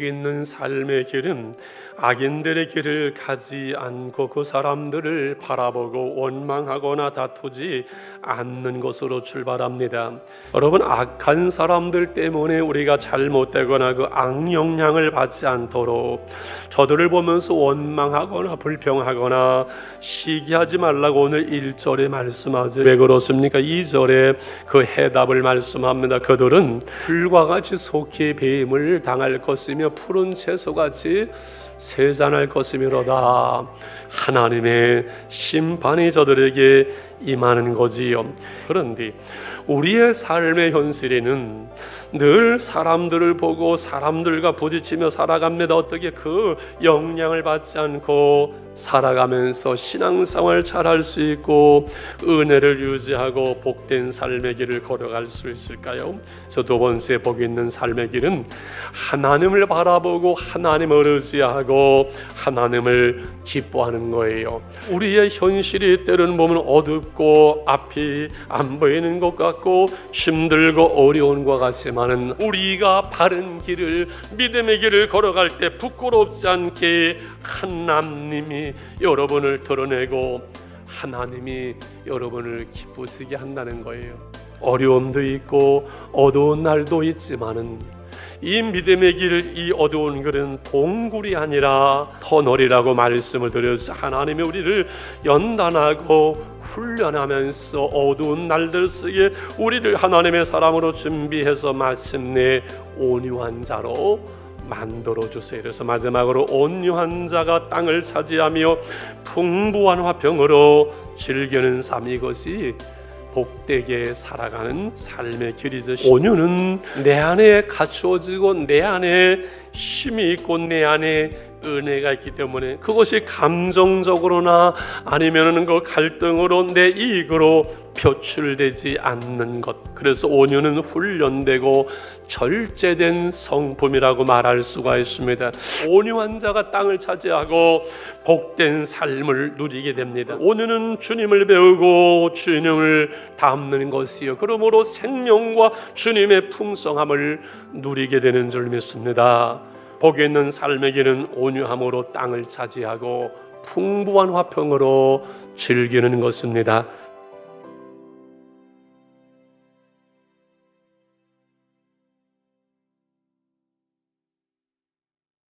복이 있는 삶의 길은 악인들의 길을 가지 않고 그 사람들을 바라보고 원망하거나 다투지 않는 것으로 출발합니다. 여러분 악한 사람들 때문에 우리가 잘못되거나 그 악영향을 받지 않도록 저들을 보면서 원망하거나 불평하거나 시기하지 말라고 오늘 1절에 말씀하죠. 왜 그렇습니까? 2절에 그 해답을 말씀합니다. 그들은 불과 같이 속히 배임을 당할 것이며 푸른 채소같이 세잔할 것이미로다. 하나님의 심판이 저들에게 임하는 거지요. 그런데 우리의 삶의 현실에는 늘 사람들을 보고 사람들과 부딪히며 살아갑니다. 어떻게 그 영향을 받지 않고 살아가면서 신앙생활 잘할 수 있고 은혜를 유지하고 복된 삶의 길을 걸어갈 수 있을까요? 저 두 번째 복 있는 삶의 길은 하나님을 바라보고 하나님을 의지하고 하나님을 기뻐하는 거예요. 우리의 현실이 때로는 보면 어둡고 앞이 안 보이는 것 같고 힘들고 어려운 것 같지만은 우리가 바른 길을 믿음의 길을 걸어갈 때 부끄럽지 않게 하나님이 여러분을 드러내고 하나님이 여러분을 기쁘시게 한다는 거예요. 어려움도 있고 어두운 날도 있지만은 이 믿음의 길, 이 어두운 길은 동굴이 아니라 터널이라고 말씀을 드려서 하나님이 우리를 연단하고 훈련하면서 어두운 날들 속에 우리를 하나님의 사람으로 준비해서 마침내 온유한 자로 만들어 주세요. 그래서 마지막으로 온유한 자가 땅을 차지하며 풍부한 화평으로 즐기는 삶 이것이 복되게 살아가는 삶의 길이죠. 온유는 내 안에 갖추어지고 내 안에 힘이 있고 내 안에 은혜가 있기 때문에 그것이 감정적으로나 아니면은 그 갈등으로 내 이익으로 표출되지 않는 것. 그래서 온유는 훈련되고 절제된 성품이라고 말할 수가 있습니다. 온유한 자가 땅을 차지하고 복된 삶을 누리게 됩니다. 온유는 주님을 배우고 주님을 닮는 것이요. 그러므로 생명과 주님의 풍성함을 누리게 되는 줄 믿습니다. 복이 있는 길은 온유함으로 땅을 차지하고 풍부한 화평으로 즐기는 것입니다.